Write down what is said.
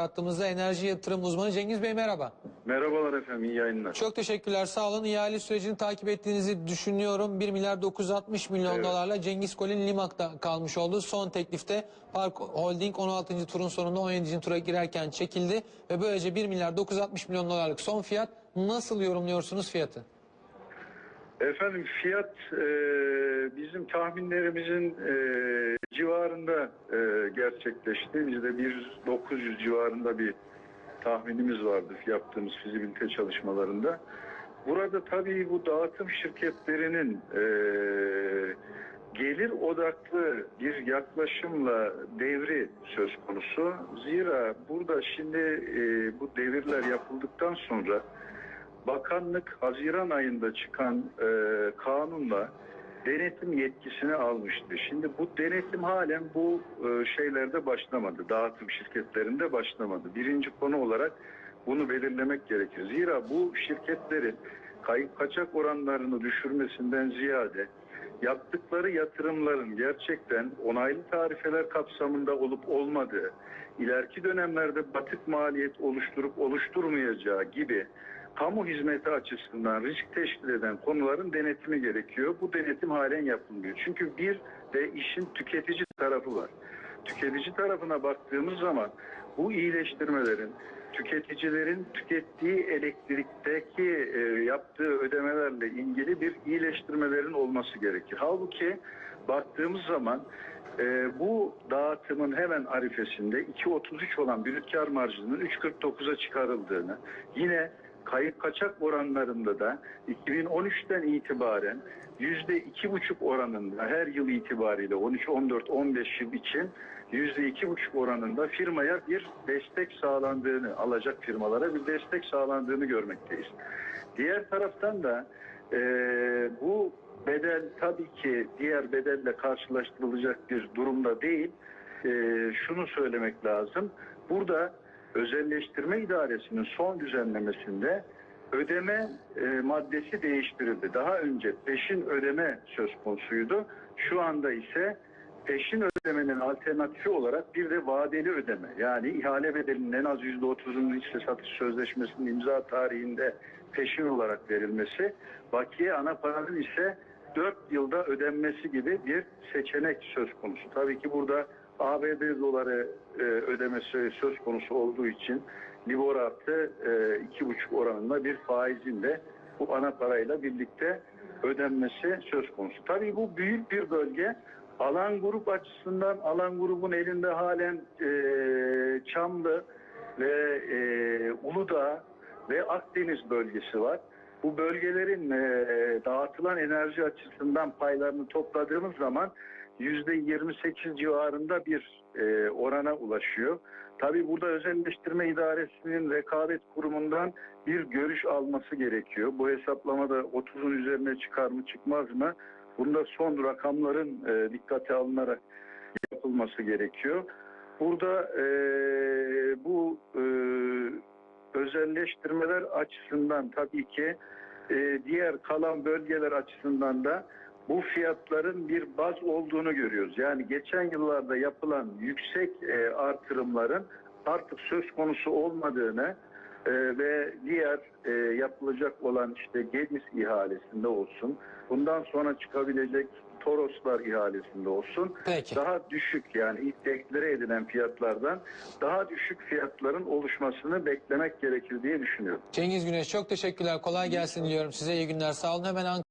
hattımızda enerji yatırım uzmanı Cengiz Bey merhaba. Merhabalar efendim, iyi yayınlar. Çok teşekkürler sağ olun. İhale sürecini takip ettiğinizi düşünüyorum. 1 milyar 960 milyon Evet. dolarla Cengiz Kol'ün Limak'ta kalmış oldu. Son teklifte Park Holding 16. turun sonunda 17. tura girerken çekildi. Ve böylece 1 milyar 960 milyon dolarlık son fiyat. Nasıl yorumluyorsunuz fiyatı? Efendim fiyat e, bizim tahminlerimizin e, civarında e, gerçekleşti. Bizde bir 900 civarında bir tahminimiz vardı yaptığımız fizibilite çalışmalarında. Burada tabii bu dağıtım şirketlerinin e, gelir odaklı bir yaklaşımla devri söz konusu. Zira burada şimdi e, bu devirler yapıldıktan sonra bakanlık Haziran ayında çıkan e, kanunla denetim yetkisini almıştı. Şimdi bu denetim halen bu e, şeylerde başlamadı. Dağıtım şirketlerinde başlamadı. Birinci konu olarak bunu belirlemek gerekir. Zira bu şirketlerin kayıp kaçak oranlarını düşürmesinden ziyade yaptıkları yatırımların gerçekten onaylı tarifeler kapsamında olup olmadığı, ileriki dönemlerde batık maliyet oluşturup oluşturmayacağı gibi kamu hizmeti açısından risk teşkil eden konuların denetimi gerekiyor. Bu denetim halen yapılmıyor. Çünkü bir de işin tüketici tarafı var. Tüketici tarafına baktığımız zaman bu iyileştirmelerin tüketicilerin tükettiği elektrikteki e, yaptığı ödemelerle ilgili bir iyileştirmelerin olması gerekir. Halbuki baktığımız zaman e, bu dağıtımın hemen arifesinde 2.33 olan brüt kar marjının 3.49'a çıkarıldığını, yine kayıp kaçak oranlarında da 2013'ten itibaren yüzde iki buçuk oranında her yıl itibariyle 13, 14, 15 yıl için yüzde iki buçuk oranında firmaya bir destek sağlandığını, alacak firmalara bir destek sağlandığını görmekteyiz. Diğer taraftan da e, bu bedel tabii ki diğer bedelle karşılaştırılacak bir durumda değil. E, şunu söylemek lazım. Burada özelleştirme idaresinin son düzenlemesinde ödeme e, maddesi değiştirildi. Daha önce peşin ödeme söz konusuydu. Şu anda ise peşin ödemenin alternatifi olarak bir de vadeli ödeme. Yani ihale bedelinin en az %30'unun hisse satış sözleşmesinin imza tarihinde peşin olarak verilmesi, bakiye ana paranın ise 4 yılda ödenmesi gibi bir seçenek söz konusu. Tabii ki burada ABD doları e, ödemesi söz konusu olduğu için Libor artı e, iki buçuk oranında bir faizin de bu ana parayla birlikte ödenmesi söz konusu. Tabii bu büyük bir bölge. Alan grup açısından alan grubun elinde halen e, Çamlı ve e, Uludağ ve Akdeniz bölgesi var. Bu bölgelerin e, dağıtılan enerji açısından paylarını topladığımız zaman 28 civarında bir e, orana ulaşıyor. Tabii burada özelleştirme idaresinin rekabet kurumundan bir görüş alması gerekiyor. Bu hesaplamada 30'un üzerine çıkar mı çıkmaz mı? Bunda son rakamların e, dikkate alınarak yapılması gerekiyor. Burada e, bu e, özelleştirmeler açısından tabii ki e, diğer kalan bölgeler açısından da bu fiyatların bir baz olduğunu görüyoruz. Yani geçen yıllarda yapılan yüksek e, artırımların artık söz konusu olmadığını e, ve diğer e, yapılacak olan işte Gediz ihalesinde olsun, bundan sonra çıkabilecek Toroslar ihalesinde olsun Peki. daha düşük yani ilk deklare edilen fiyatlardan daha düşük fiyatların oluşmasını beklemek gerekir diye düşünüyorum. Cengiz Güneş çok teşekkürler. Kolay gelsin diliyorum size. İyi günler. Sağ olun. Hemen Ankara